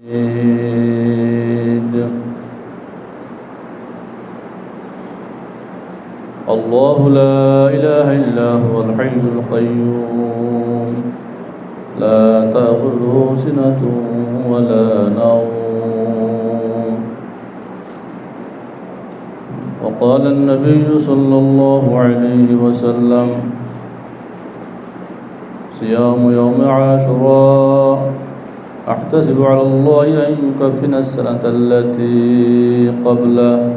الله لا إله إلا هو الحي القيوم. لا تأخذه سنة ولا نوم. وقال النبي صلى الله عليه وسلم صيام يوم عاشوراء. أحتسب على الله أن يكفن السنة التي قبله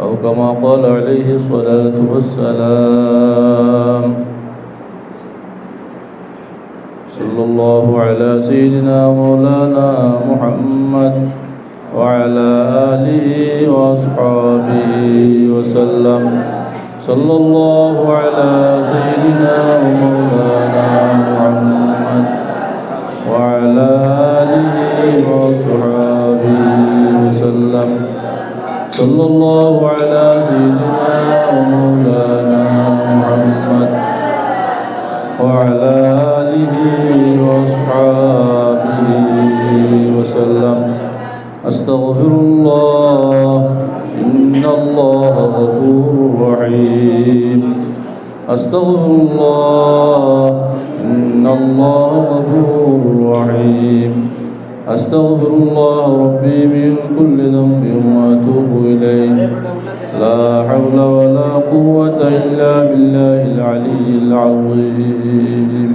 أو كما قال عليه الصلاة والسلام. صلى الله على سيدنا مولانا محمد وعلى آله وأصحابه وسلم. صلى الله على سيدنا ومولانا محمد. وعلى آله وصحبه وسلم. صلى الله على سيدنا ومولانا محمد. من كل ذنب واتوب اليه لا حول ولا قوة إلا بالله العلي العظيم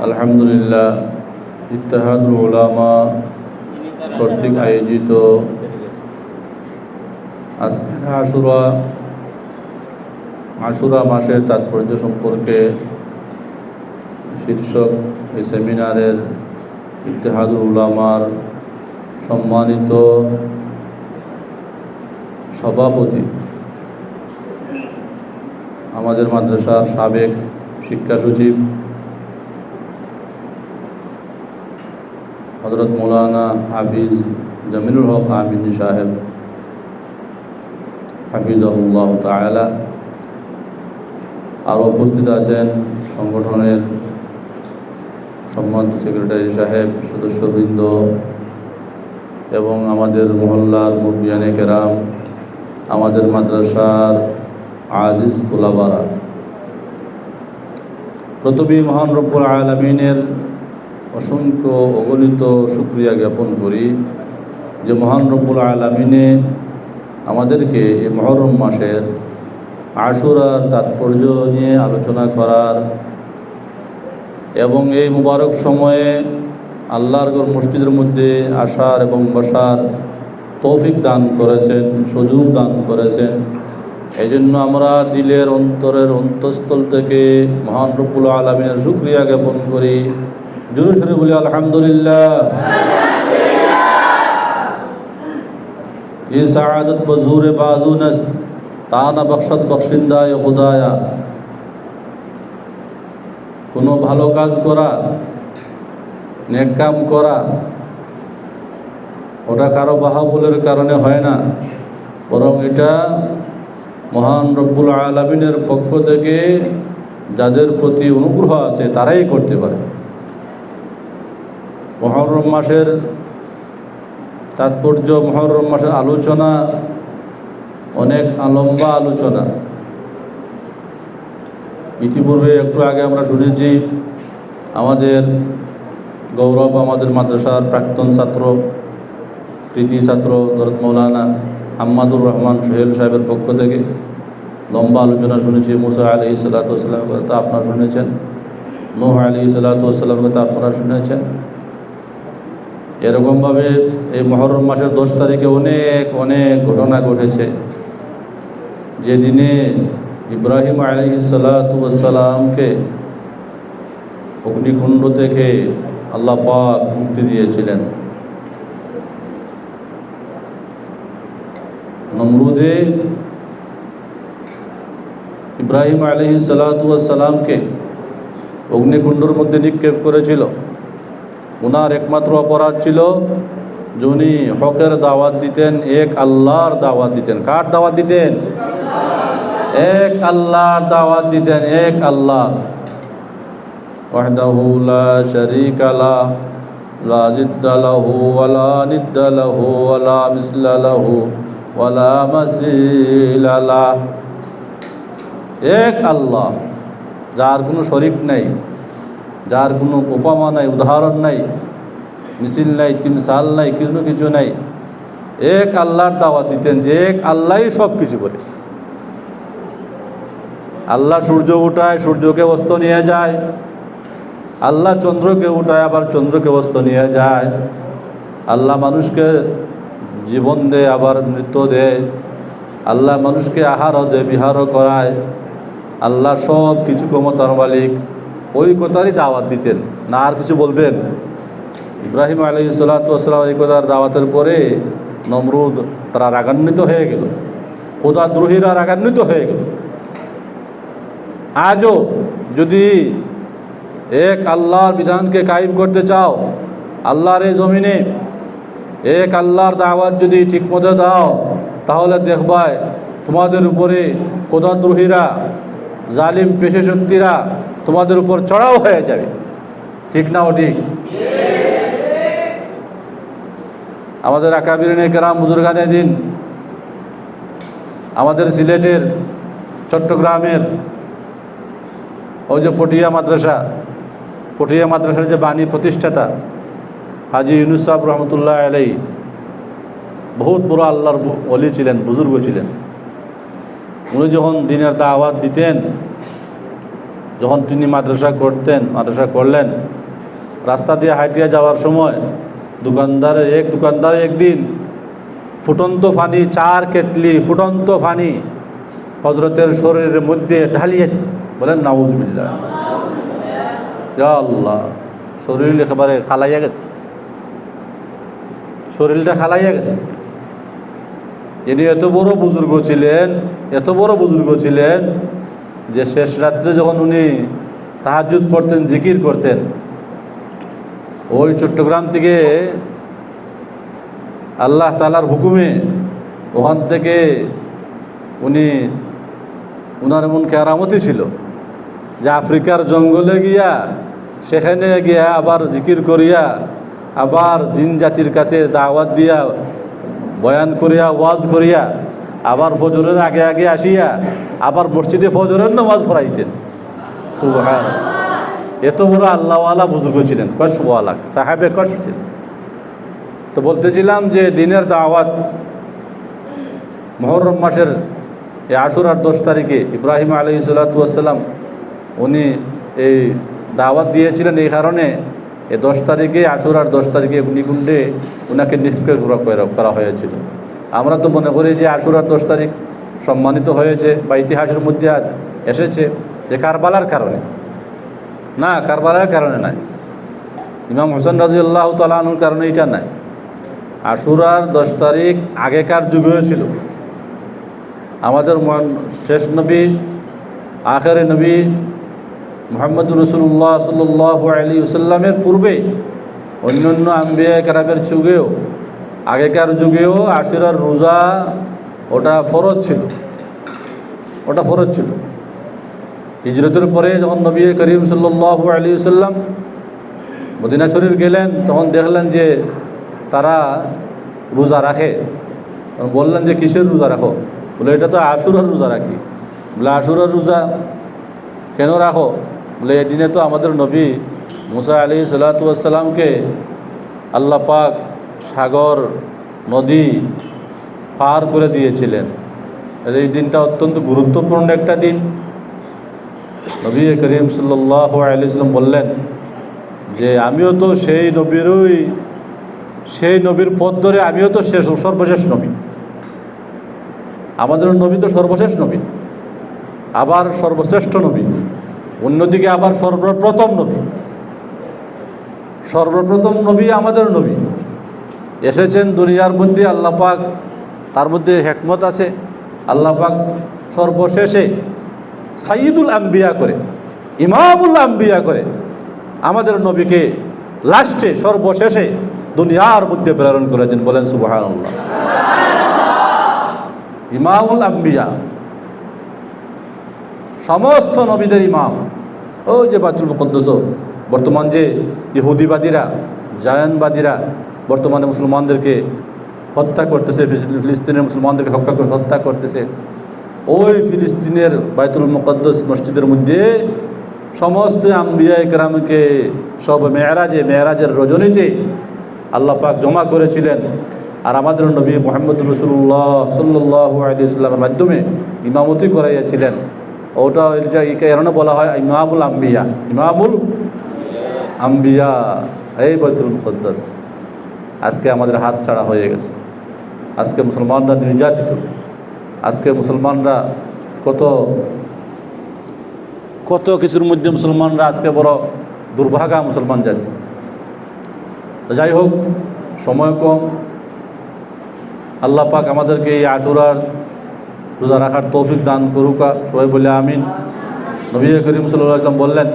الحمد لله ইত্তেহাদ উলামা কর্তৃক আয়োজিত আজকের আশুরা আশুরা মাসের তাৎপর্য সম্পর্কে শীর্ষক এই সেমিনারের ইতিহাদুল উলামার সম্মানিত সভাপতি, আমাদের মাদ্রাসার সাবেক শিক্ষা সচিব হজরত মৌলানা হাফিজ জামিনুল হক আমিন সাহেব, হাফিজাহুল্লাহ তালা আরও উপস্থিত আছেন সংগঠনের সম্মানিত সেক্রেটারি সাহেব, সদস্যবৃন্দ এবং আমাদের মহল্লার মুরবিয়ানে কেরাম, আমাদের মাদ্রাসার আজিজ তোলাবারা। প্রথমেই মহান রব্বুল আলমিনের অসংখ্য অগণিত সুক্রিয়া জ্ঞাপন করি যে মহান রব্বুল আলমিনে আমাদেরকে এই মহরম মাসের আশুরার তাৎপর্য নিয়ে আলোচনা করার এবং এই মুবারক সময়ে আল্লাহর গড় মসজিদের মধ্যে আসার এবং বসার তৌফিক দান করেছেন সুযোগ দান করেছেন এই জন্য আমরা দিলের অন্তরের অন্তঃস্থল থেকে মহান রব্বুল আলমিনের সুক্রিয়া জ্ঞাপন করি জুরু সরে বলি আলহামদুলিল্লাহ ये सआदत बजूर बाजू नस्त তানা বখশত বখশিন্দায় খুদায়া কোনো ভালো কাজ করা, নেক কাম করা, ওটা কারও বাহাবুলের কারণে হয় না। বরং এটা মহান রব্বুল আলমিনের পক্ষ থেকে যাদের প্রতি অনুগ্রহ আছে, তারাই করতে পারে। মহরম মাসের তাৎপর্য, মহরম মাসের আলোচনা অনেক লম্বা আলোচনা। ইতিপূর্বে একটু আগে আমরা শুনেছি আমাদের গৌরব, আমাদের মাদ্রাসার প্রাক্তন ছাত্র, কৃতি ছাত্র দরদ মৌলানা আহমাদুর রহমান সোহেল সাহেবের পক্ষ থেকে লম্বা আলোচনা শুনেছি, মুসা আলি সাল্লাতামের কথা আপনারা শুনেছেন, নোহ আলি সাল্লাতামের কথা আপনারা শুনেছেন। এরকমভাবে এই মহরম মাসের দশ তারিখে অনেক অনেক ঘটনা ঘটেছে। যেদিনে ইব্রাহিম আলী সালাতামকে অগ্নিকুণ্ড থেকে আল্লাহ পাক মুক্তি দিয়েছিলেন। নমরুদে ইব্রাহিম আলী সালাতামকে অগ্নিকুণ্ডর মধ্যে নিক্ষেপ করেছিল। ওনার একমাত্র অপরাধ ছিল যে উনি হকের দাওয়াত দিতেন, এক আল্লাহর দাওয়াত দিতেন। কার দাওয়াত দিতেন? এক আল্লাহর দাওয়াত দিতেন এক আল্লাহ وحده لا شريك له لا ضد له ولا ند له ولا مثل له ولا مثيل له এক আল্লাহ যার কোনো শরিক নাই যার কোনো উপমা নাই উদাহরণ নাই মিছিল নাই তিমসাল নাই কোনো কিছু নাই এক আল্লাহর দাওয়াত দিতেন যে এক আল্লাহই সব কিছু করে আল্লাহ সূর্য উঠায়, সূর্যকে অস্ত নিয়ে যায়। আল্লাহ চন্দ্রকে উঠায়, আবার চন্দ্রকে অস্ত নিয়ে যায়। আল্লাহ মানুষকে জীবন দেয়, আবার মৃত্যু দেয়। আল্লাহ মানুষকে আহারও দেয়, বিহারও করায়। আল্লাহ সব কিছু ক্ষমতার মালিক। ওই কথারই দাওয়াত দিতেন। না আর কিছু বলতেন? ইব্রাহিম আলী সাল্লাতাম এই কথার দাওয়াতের পরে নমরুদ তারা রাগান্বিত হয়ে গেল। খোদা দ্রোহীরা রাগান্বিত হয়ে গেল। আজও যদি এক আল্লাহর বিধানকে কায়েম করতে চাও, আল্লাহর এই জমিনে এক আল্লাহর দাওয়াত যদি ঠিকমতো দাও, তাহলে দেখবায় তোমাদের উপরে কোদাদ্রোহীরা জালিম পেশে শক্তিরা তোমাদের উপর চড়াও হয়ে যাবে। ঠিক না ঠিক? আমাদের আকাবিরিনে কেরাম বুজুর্গানে দিন, আমাদের সিলেটের, চট্টগ্রামের ওই যে পটিয়া মাদ্রাসা, পটিয়া মাদ্রাসার যে বাণী প্রতিষ্ঠাতা হাজি ইউনুস সাহেব রহমতুল্লাহ আলাই বহুত বড় আল্লাহর অলি ছিলেন, বুজুর্গ ছিলেন। উনি যখন দিনের দাওয়াত দিতেন, যখন তিনি মাদ্রাসা করতেন, মাদ্রাসা করলেন, রাস্তা দিয়ে হাইটিয়া যাওয়ার সময় দোকানদারের এক দোকানদার একদিন ফুটন্ত ফানি, চার কেটলি, ফুটন্ত ফানি হজরতের শরীরের মধ্যে ঢালিয়ে দিছে। বলেন নাউজবিল্লা আল্লাহ, শরীর একেবারে খালাইয়া গেছে। শরীরটা খালাইয়া গেছে। ইনি এত বড় বুজুর্গ ছিলেন, এত বড় বুজুর্গ ছিলেন যে শেষ রাত্রে যখন উনি তাহাজুদ পড়তেন, জিকির করতেন, ওই চট্টগ্রাম থেকে আল্লাহ তালার হুকুমে ওখান থেকে উনি উনার এমন কেরামতি ছিল যে আফ্রিকার জঙ্গলে গিয়া, সেখানে গিয়া আবার জিকির করিয়া, আবার জিন জাতির কাছে দাওয়াত দিয়া, বয়ান করিয়া, ওয়াজ করিয়া, আবার ফজরের আগে আগে আসিয়া, আবার মসজিদে ফজরের নামাজ পড়াইতেন। এত বড় আল্লাহওয়ালা বুজুর্গ ছিলেন, কসওয়ালা, সাহেবে কস ছিলেন। তো বলতেছিলাম যে দিনের দাওয়াত, মহরম মাসের এই আশুরার দশ তারিখে ইব্রাহিম আলী সাল্লাতাম উনি এই দাওয়াত দিয়েছিলেন এই কারণে এই দশ তারিখে আশুরার দশ তারিখে অগ্নিকুণ্ডে ওনাকে নিষ্ক্রিয় করা হয়েছিল। আমরা তো মনে করি যে আশুরার দশ তারিখ সম্মানিত হয়েছে বা ইতিহাসের মধ্যে আজ এসেছে যে কারবালার কারণে। না, কারবালার কারণে নাই। ইমাম হোসেন রাজু আল্লাহ তালানুর কারণে এটা নাই। আশুরার দশ তারিখ আগেকার যুগেও ছিল। আমাদের শেষ নবী, আখের নবী মোহাম্মদ রসুল্লাহ সাল্লাহ আলী ওসাল্লামের পূর্বে অন্য অন্য আম্বিয়া কেরামের যুগেও, আগেকার যুগেও আশিরার রোজা ওটা ফরজ ছিল। ওটা ফরজ ছিল। হিজরতের পরে যখন নবী করিম সাল্লাহ আলী সাল্লাম মদিনা শরীফ গেলেন, তখন দেখলেন যে তারা রোজা রাখে। বললেন যে, কিসের রোজা রাখো? বলে, এটা তো আশুরার রোজা রাখি বলে, আশুরার রোজা কেন রাখো বলে, এদিনে তো আমাদের নবী মুসা আলী সাল্লাতামকে আল্লাহ পাক সাগর, নদী পার করে দিয়েছিলেন। এই দিনটা অত্যন্ত গুরুত্বপূর্ণ একটা দিন। নবী করিম সাল্লাহ আলিয়াল্লাম বললেন যে, আমিও তো সেই নবীরই, সেই নবীর পথ ধরে আমিও তো শেষ সর্বশেষ নবী। আমাদের নবী তো সর্বশেষ নবী, আবার সর্বশ্রেষ্ঠ নবী, অন্যদিকে আবার সর্বপ্রথম নবী। সর্বপ্রথম নবী আমাদের নবী। এসেছেন দুনিয়ার মধ্যে আল্লাহ পাক, তার মধ্যে হেকমত আছে, আল্লাহ পাক সর্বশেষে সাইদুল আম্বিয়া করে, ইমামুল আম্বিয়া করে আমাদের নবীকে লাস্টে, সর্বশেষে দুনিয়ার মধ্যে প্রেরণ করেছেন বলেন সুবাহান ইমামুল আম্বিয়া। সমস্ত নবীদের ইমাম। ওই যে বাতুল মুকদ্দস। বর্তমান যে ইহুদিবাদীরা, জায়ানবাদীরা বর্তমানে মুসলমানদেরকে হত্যা করতেছে ফিলিস্তিনের মুসলমানদেরকে হত্যা হত্যা করতেছে। ওই ফিলিস্তিনের বাইতুল মুকদ্দস মসজিদের মধ্যে সমস্ত আম্বিয়া একরামকে সব মেয়েরাজে, মেয়েরাজের রজনীতে আল্লাহ পাক জমা করেছিলেন। আর আমাদের নবী মোহাম্মদ রসুল্লাহ সাল্লাহ মাধ্যমে ইমামতি করাইয়াছিলেন। ওটা কারণে বলা হয় ইমামুল আম্বিয়া। ইমামুল আম্বিয়া। এই বাইতুল মুকদ্দাস। আজকে আমাদের হাত ছাড়া হয়ে গেছে। আজকে মুসলমানরা নির্যাতিত। আজকে মুসলমানরা কত কত কিছুর মধ্যে মুসলমানরা আজকে বড় দুর্ভাগা মুসলমান জাতি। যাই হোক, সময় কম। আল্লাহ পাক আমাদেরকে এই আশুরার রোজা রাখার তৌফিক দান করুকা, সবাই বলে আমিন। নবী করিম সাল্লাহ আসলাম বললেন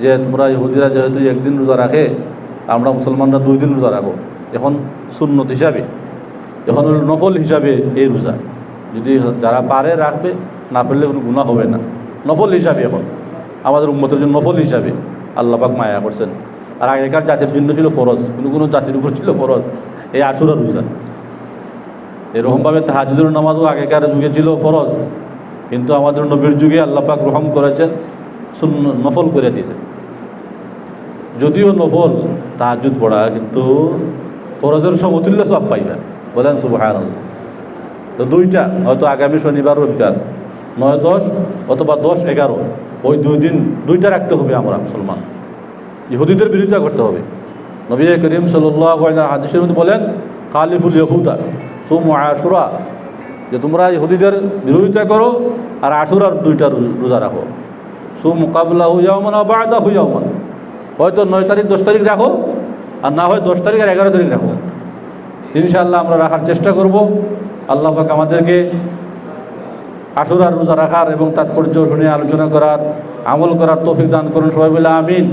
যে, তোমরা ইহুদিরা যেহেতু একদিন রোজা রাখে, আমরা মুসলমানরা দুই দিন রোজা রাখো এখন সুন্নত হিসাবে, এখন হলো নফল হিসাবে এই রোজা। যদি যারা পারে রাখবে, না পারলে কোনো গুণা হবে না। নফল হিসাবে এখন। আমাদের উন্মতের জন্য নফল হিসাবে আল্লাহ পাক মায়া করছেন। আর আগেকার জাতির জন্য ছিল ফরজ, কোনো কোনো জাতির উপর ছিল ফরজ, এই আশুরা রোজা। এরকমভাবে তাহাজুদের নামাজও আগেকার যুগে ছিল ফরজ। কিন্তু আমাদের নবীর যুগে আল্লাহ পাক গ্রহণ করেছেন শূন্য নফল করে দিয়েছেন। যদিও নফল তাহাজুদ পড়া, কিন্তু ফরজের সমতুল্য সব পাইবেন। বলেন সুবাহান তো দুইটা, হয়তো আগামী শনিবার, রবিবার, নয় দশ অথবা দশ এগারো, ওই দুই দিন দুইটা রাখতে হবে আমরা মুসলমান। ইহুদিদের বিরোধিতা করতে হবে। নবী করিম সাল্লাহ হাদিসের মধ্যে বলেন খালিফুল ইহুদা সুম আশুরা, যে তোমরা ইহুদিদের বিরোধিতা করো আর আশুরার দুইটা রোজা রাখো। সু মোকাবিলা হয়ে মানে বায়দা হয়ে যাও মানে হয়তো নয় তারিখ, দশ তারিখ রাখো আর না হয় দশ তারিখ আর এগারো তারিখ রাখো। ইনশাআল্লাহ আমরা রাখার চেষ্টা করব। আল্লাহ পাক আমাদেরকে আশুরার রোজা রাখার এবং তাৎপর্য শুনে আলোচনা করার, আমল করার তৌফিক দান করুন সবাই বলে আমিন।